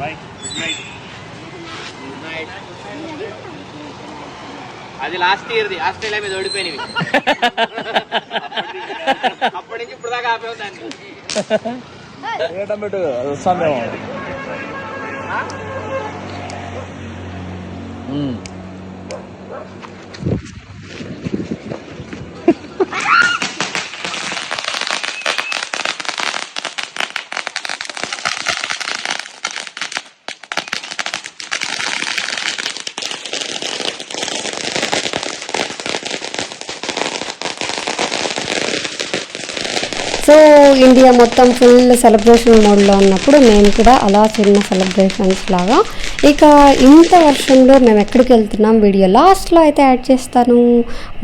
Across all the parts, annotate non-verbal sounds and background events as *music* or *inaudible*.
Bye good night అది last ఇయర్ది Australia మీద ఓడిపోయినవి అప్పటి నుంచి ఇప్పుడు దాకా ఆపే దాన్ని టమాటో? వస్తామేమో సో ఇండియా మొత్తం ఫుల్ సెలబ్రేషన్ మోడ్లో ఉన్నప్పుడు మేము కూడా అలా చిన్న సెలబ్రేషన్స్ లాగా. ఇక ఇంత వర్షంలో మేము ఎక్కడికి వెళ్తున్నాం? వీడియో లాస్ట్లో అయితే యాడ్ చేస్తాను.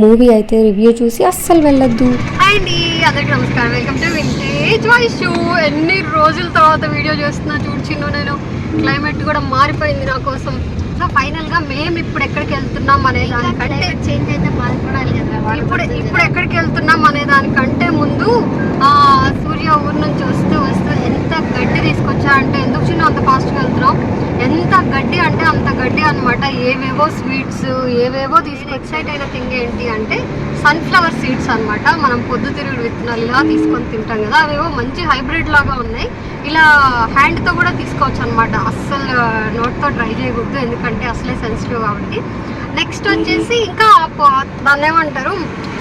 మూవీ అయితే రివ్యూ చూసి అస్సలు వెళ్ళొద్దు. అండి అందరికి నమస్కారం. Welcome to vintage voice show ఎన్ని రోజుల తర్వాత వీడియో చేస్తున్నా చూడ్చిన్ను నేను. క్లైమేట్ కూడా మారిపోయింది నా కోసం. సో ఫైనల్గా మేము ఇప్పుడు ఎక్కడికి వెళ్తున్నాం అనే దానికంటే చేంజ్ అయితే బాధపడాలి కదా ఇప్పుడు ఇప్పుడు ఎక్కడికి వెళ్తున్నాం అనే దానికంటే ముందు ఆ సూర్య ఊరు నుంచి వస్తూ వస్తూ ఎంత గడ్డి తీసుకొచ్చా అంటే ఎందుకు చిన్న అంత ఎంత గడ్డి అంటే అంత గడ్డి అనమాట ఏవేవో స్వీట్స్ ఏవేవో తీసుకొచ్చాయి అయిన థింగ్ ఏంటి అంటే సన్ఫ్లవర్ సీడ్స్ అనమాట మనం పొద్దుతిరుగుడు విత్తనాలు ఇలా తీసుకొని తింటాం కదా అవేవో మంచి హైబ్రిడ్ లాగా ఉన్నాయి. ఇలా హ్యాండ్తో కూడా తీసుకోవచ్చు అనమాట అస్సలు నోట్తో ట్రై చేయకూడదు ఎందుకంటే అసలే సెన్సిటివ్ కాబట్టి. నెక్స్ట్ వచ్చేసి ఇంకా దాన్ని ఏమంటారు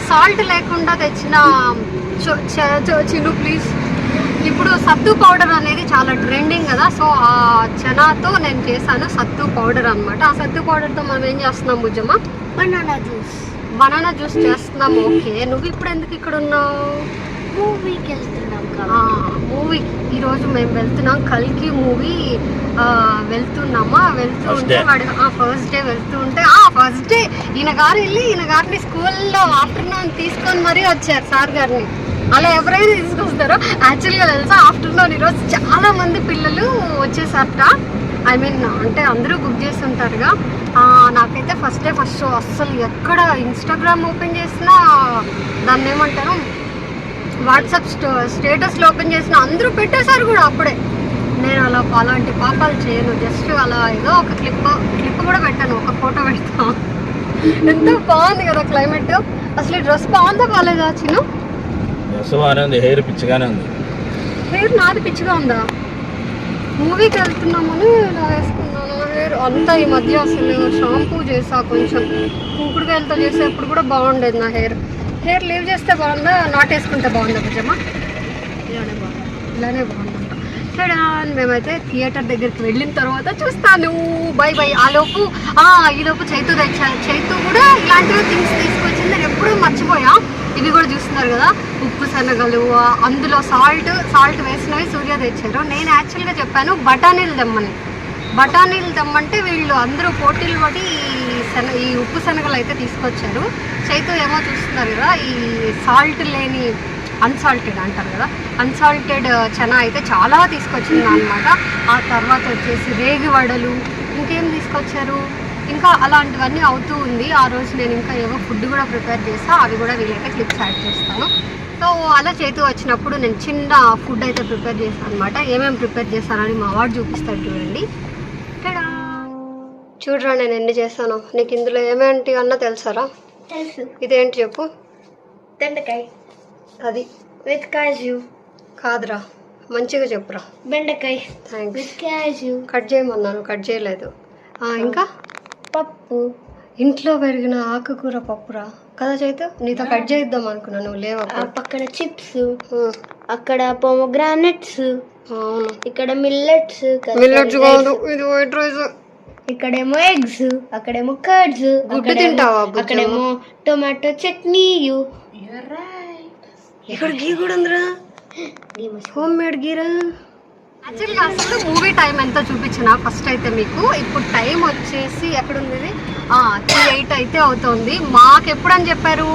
సాల్ట్ లేకుండా తెచ్చిన చిలు చ- ప్లీజ్ ఇప్పుడు సత్తు పౌడర్ అనేది చాలా ట్రెండింగ్ కదా సో ఆ చనాతో నేను చేశాను సత్తు పౌడర్ అన్నమాట. ఆ సత్తు పౌడర్తో మనం ఏం చేస్తున్నాం Bhujamma banana juice banana juice చేస్తున్నాం ఓకే. నువ్వు ఇప్పుడు ఎందుకు ఇక్కడ ఉన్నావు? మూవీకి వెళ్తున్నాం ఆ, మూవీ ఈరోజు మేము వెళ్తున్నాం కల్కి మూవీ ఆ, వెళ్తున్నామా? వెళ్తూ ఉంటే. వాడు ఫస్ట్ డే వెళ్తూ ఉంటే ఆ ఫస్ట్ డే ఈయన గారు వెళ్ళి ఈయన గారిని స్కూల్లో ఆఫ్టర్నూన్ తీసుకొని మరీ వచ్చారు సార్ గారిని. అలా ఎవరైనా తీసుకొస్తారో యాక్చువల్గా తెలుసా ఆఫ్టర్నూన్ ఈరోజు చాలా మంది పిల్లలు వచ్చేసారట. ఐ మీన్ అంటే అందరూ బుక్ చేసి ఉంటారుగా నాకైతే ఫస్ట్ డే ఫస్ట్ షో అస్సలు ఎక్కడ ఇన్స్టాగ్రామ్ ఓపెన్ చేసినా దాన్ని ఏమంటారు? వాట్సాప్ స్టేటస్లో ఓపెన్ చేసిన అందరూ పెట్టేశారు కూడా అప్పుడే. నేను అలా అలాంటి పాపాలు చేయను. జస్ట్ అలా ఏదో ఒక క్లిప్ క్లిప్ కూడా పెట్టాను ఒక ఫోటో పెడతాను. *laughs* ఎంతో బాగుంది కదా క్లైమేట్ అసలు ఈ డ్రెస్ బాగుందా బాగాలేదా చిన్న? డ్రెస్ బాగానే ఉంది. హెయిర్ పిచ్చిగానే ఉంది. హెయిర్ నాది పిచ్చిగా ఉందా? మూవీకి వెళ్తున్నామని ఇలా వేసుకున్నాను హెయిర్ అంతా ఈ మధ్య అసలు షాంపూ చేసా కొంచెం కుంకుడుకాయలతో చేసేప్పుడు కూడా బాగుండేది నా హెయిర్. హెయిర్ లీవ్ చేస్తే బాగుందా నాట్ వేసుకుంటే బాగుందా నిజమా ఇలానే బాగుంది. ఇలానే బాగుంది. సరే మేమైతే థియేటర్ దగ్గరికి వెళ్ళిన తర్వాత చూస్తాను. Bye bye. ఆ లోపు ఈ లోపు చైతు తెచ్చా చైతు కూడా ఇలాంటివి థింగ్స్ తీసుకొచ్చింది నేను ఎప్పుడూ మర్చిపోయా. ఇవి కూడా చూస్తున్నారు కదా? ఉప్పు శనగలు అందులో సాల్ట్ సాల్ట్ వేసినవి సూర్య తెచ్చారు. నేను యాక్చువల్గా చెప్పాను బఠానీలు తెమ్మని. బఠానీలు తెమ్మంటే వీళ్ళు అందరూ పోటీలు పడి ఈ శన ఈ ఉప్పు శనగలు అయితే తీసుకొచ్చారు. చైతు ఏమో చూస్తున్నారు కదా ఈ సాల్ట్ లేని అన్సాల్టెడ్ అంటారు కదా? అన్సాల్టెడ్ చనా అయితే చాలా తీసుకొచ్చింది అనమాట ఆ తర్వాత వచ్చేసి రేగి వడలు ఇంకేం తీసుకొచ్చారు? ఇంకా అలాంటివన్నీ అవుతూ ఉంది. ఆ రోజు నేను ఇంకా ఏవో ఫుడ్ కూడా ప్రిపేర్ చేస్తా అవి కూడా వీలైతే క్లిప్స్ యాడ్ చేస్తాను. సో అలా చేతు వచ్చినప్పుడు నేను చిన్న ఫుడ్ అయితే ప్రిపేర్ చేశాను అనమాట ఏమేమి ప్రిపేర్ చేశానని మా వాడు చూపిస్తాడు చూడండి! చూడరా నేను ఎన్ని చేశాను. నీకు ఇందులో ఏమేంటి అన్న తెలుసారా? తెలుసు. ఇదేంటి చెప్పు? దొండకాయ అది? విత్ కాజు. కాదురా. మంచిగా చెప్పురా. బెండకాయ. థ్యాంక్స్ కాజు. కట్ చేయమన్నాను కట్ చేయలేదు. ఇంకా? పప్పు. ఇంట్లో పెరిగిన ఆకుకూర పప్పురా? కదా చైతు నీతో కట్ చేద్దాం అనుకున్నా నువ్వు లేవప్పుడు పక్కన చిప్స్. అక్కడ పోమోగ్రానెట్స్. అవును. ఇక్కడ మిల్లెట్స్. మిల్లెట్స్ కాదు ఇది వైట్ రైస్. ఇక్కడేమో ఎగ్స్ అక్కడేమో కర్డ్స్ గుడ్డు తింటావా? అక్కడేమో టొమాటో చట్నీ. ఇక్కడ గీ కూడా ఉందిరా. *gasps* Home made గీరా. యాక్చువల్గా అసలు మూవీ టైం ఎంత చూపించిన ఫస్ట్ అయితే మీకు ఇప్పుడు టైం వచ్చేసి ఎక్కడుంది? త్రీ ఎయిట్ అయితే అవుతుంది. మాకు ఎప్పుడు అని చెప్పారు?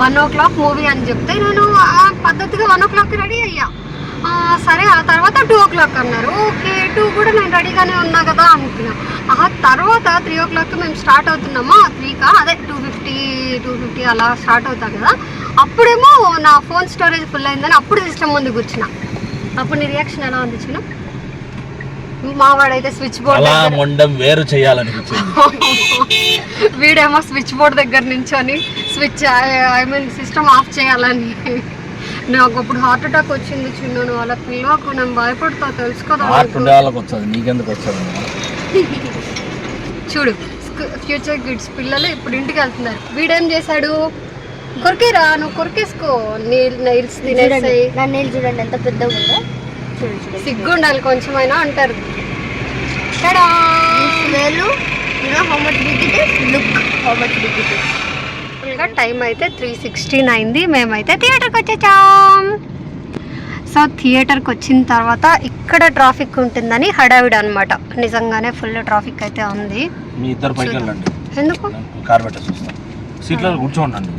వన్ ఓ క్లాక్ మూవీ అని చెప్తే నేను ఆ పద్ధతిగా వన్ ఓ క్లాక్ రెడీ అయ్యా. సరే ఆ తర్వాత టూ ఓ క్లాక్ అన్నారు. ఓకే టూ కూడా నేను రెడీగానే ఉన్నా కదా అనుకున్నా. ఆ తర్వాత త్రీ ఓ క్లాక్ మేము స్టార్ట్ అవుతున్నామా? త్రీకా అదే టూ ఫిఫ్టీ టూ ఫిఫ్టీ అలా స్టార్ట్ అవుతాం కదా. అప్పుడేమో నా ఫోన్ స్టోరేజ్ ఫుల్ అయిందని అప్పుడు సిస్టమ్ ముందు కూర్చున్నా. అప్పుడు నీ రియాక్షన్ ఎలా ఉంది చిన్న? మా వాడైతే స్విచ్ బోర్డ్ అలా మొండం వేరు చేయాలనిపించింది. *laughs* వీడేమో స్విచ్ బోర్డ్ దగ్గర నించొని switch I mean system off చేయాలని. నాకు అప్పుడు హార్ట్ అటాక్ వచ్చింది చిన్న వాళ్ళ పిల్లలకు నేను భయపడతా తెలుసు కదా ఆర్ట్ నీకు. ఉండే వాళ్ళకి వచ్చేది నీకెందుకు వచ్చేది? *laughs* చూడు ఫ్యూచర్ కిడ్స్ పిల్లలు ఇప్పుడు ఇంటికి వెళ్తున్నారు. వీడేం చేశాడు? కొరికేరా నువ్వు కొరికేసుకో. నీళ్ళు నైల్స్ తినేస్తాయి నా నీళ్ళు చూడండి ఎంత పెద్దగా ఉందో. చూడు చూడు సిగ్గుండాలి కొంచెమైనా అంటారు. టడా! వేలు you know how much big it is look how much big it ఇస్గా time అయితే త్రీ సిక్స్టీన్ అయింది. మేమైతే థియేటర్కి వచ్చేసాం. సో థియేటర్కి వచ్చిన తర్వాత ఇక్కడ ట్రాఫిక్ ఉంటుందని హడావిడి అనమాట నిజంగానే ఫుల్ ట్రాఫిక్ అయితే ఉంది. మీ ఇద్దరు పైకి వెళ్ళండి. ఎందుకు? కార్ పెట్టేసి సీట్లలో కూర్చోండి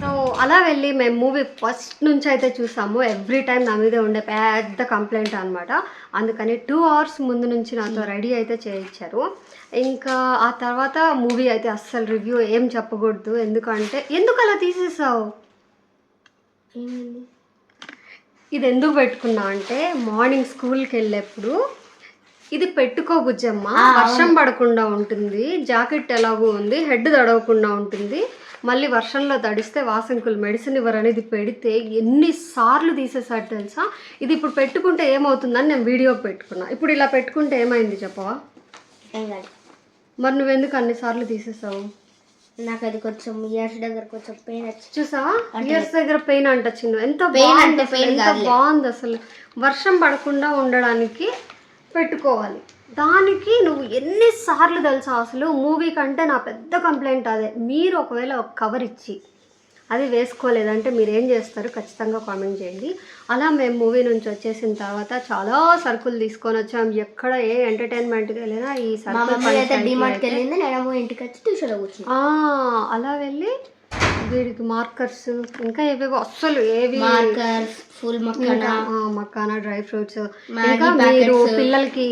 సో అలా వెళ్ళి మేము మూవీ ఫస్ట్ నుంచి అయితే చూసాము. ఎవ్రీ టైం నా మీద ఉండే పెద్ద కంప్లైంట్ అనమాట అందుకని టూ అవర్స్ ముందు నుంచి నాతో రెడీ అయితే చేయించారు. ఇంకా ఆ తర్వాత మూవీ అయితే అస్సలు రివ్యూ ఏం చెప్పకూడదు. ఎందుకంటే ఎందుకు అలా తీసేసావు? ఇది ఎందుకు పెట్టుకున్నా అంటే మార్నింగ్ స్కూల్కి వెళ్ళేప్పుడు ఇది పెట్టుకో బుజ్జమ్మ. వర్షం పడకుండా ఉంటుంది. జాకెట్ ఎలాగో ఉంది. హెడ్ తడవకుండా ఉంటుంది. మళ్ళీ వర్షంలో తడిస్తే వాసంకులు మెడిసిన్ ఇవ్వరని ఇది పెడితే ఎన్నిసార్లు తీసేసాడు తెలుసా? ఇది ఇప్పుడు పెట్టుకుంటే ఏమవుతుందని నేను వీడియో పెట్టుకున్నా. ఇప్పుడు ఇలా పెట్టుకుంటే ఏమైంది చెప్పవా? మరి నువ్వెందుకు అన్నిసార్లు తీసేసావు నాకు అది కొంచెం ఇయర్స్ దగ్గర కొంచెం పెయిన్ వచ్చి చూసావా? ఇయర్స్ దగ్గర పెయిన్ అంట చిన్న. ఎంత బాగుంది అంటే కాదులే. బాగుంది అసలు. వర్షం పడకుండా ఉండడానికి పెట్టుకోవాలి. దానికి నువ్వు ఎన్నిసార్లు తెలుసా అసలు? మూవీ కంటే నా పెద్ద కంప్లైంట్ అదే. మీరు ఒకవేళ ఒక కవర్ ఇచ్చి అది వేసుకోలేదంటే మీరు ఏం చేస్తారు? ఖచ్చితంగా కామెంట్ చేయండి. అలా మేము మూవీ నుంచి వచ్చేసిన తర్వాత చాలా సరుకులు తీసుకొని వచ్చాం. ఎక్కడ ఏ ఎంటర్టైన్మెంట్కి వెళ్ళినా ఈ సరుకులు ఇంటికి వచ్చి ఆ, అలా వెళ్ళి వీడికి మార్కర్స్ ఇంకా ఏవేవో అస్సలు ఏవి markers full makhana. Makhana dry fruits. ఇంకా మీరు. పిల్లలకి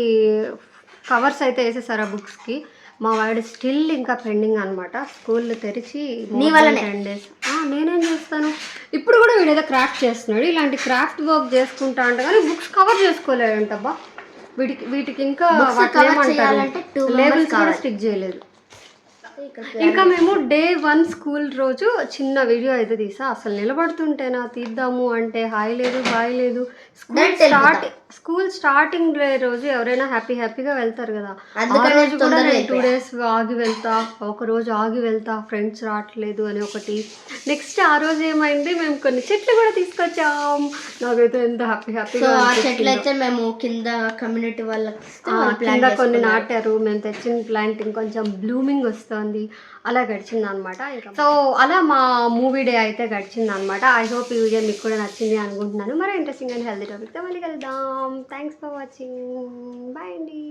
కవర్స్ అయితే వేసేసారు ఆ బుక్స్కి మా వాడు స్టిల్ ఇంకా పెండింగ్ అనమాట స్కూల్ తెరిచి. టెన్ డేస్ నేనేం చేస్తాను? ఇప్పుడు కూడా వీడు ఏదో క్రాఫ్ట్ చేస్తున్నాడు. ఇలాంటి క్రాఫ్ట్ వర్క్ చేసుకుంటా అంట కానీ బుక్స్ కవర్ చేసుకోలేడంటబ్బా. వీటికి వీటికి ఇంకా Labels కూడా. స్టిక్ చేయలేదు. ఇంకా మేము డే వన్ స్కూల్ రోజు చిన్న వీడియో అయితే తీసా అసలు నిలబడుతుంటేనా తీద్దాము అంటే హాయ్ లేదు బాయ్ లేదు స్కూల్. స్టార్ట్ స్కూల్ స్టార్టింగ్ రోజు ఎవరైనా హ్యాపీ హ్యాపీగా వెళ్తారు కదా. ఆ రోజు కూడా నేను టూ డేస్ ఆగి వెళ్తా ఒక రోజు ఆగి వెళ్తా ఫ్రెండ్స్ రావట్లేదు అని ఒకటి. నెక్స్ట్ ఆ రోజు ఏమైంది మేము కొన్ని చెట్లు కూడా తీసుకొచ్చాం. నాకైతే ఎంత హ్యాపీ హ్యాపీగా ఆ చెట్లు అయితే మేము కింద కమ్యూనిటీ వాళ్ళకి కింద కొన్ని. నాటారు. మేము తెచ్చిన ప్లాంటింగ్ కొంచెం బ్లూమింగ్ వస్తుంది. అలా గడిచింది అనమాట సో అలా మా మూవీ డే అయితే గడిచింది అనమాట ఐ హోప్ ఈ వీడియో మీకు కూడా నచ్చింది అనుకుంటున్నాను. మరి ఇంట్రెస్టింగ్ అండ్ హెల్తీ టాపిక్తో మళ్ళీ కలుద్దాం. థ్యాంక్స్ ఫర్ వాచింగ్ బాయ్ అండి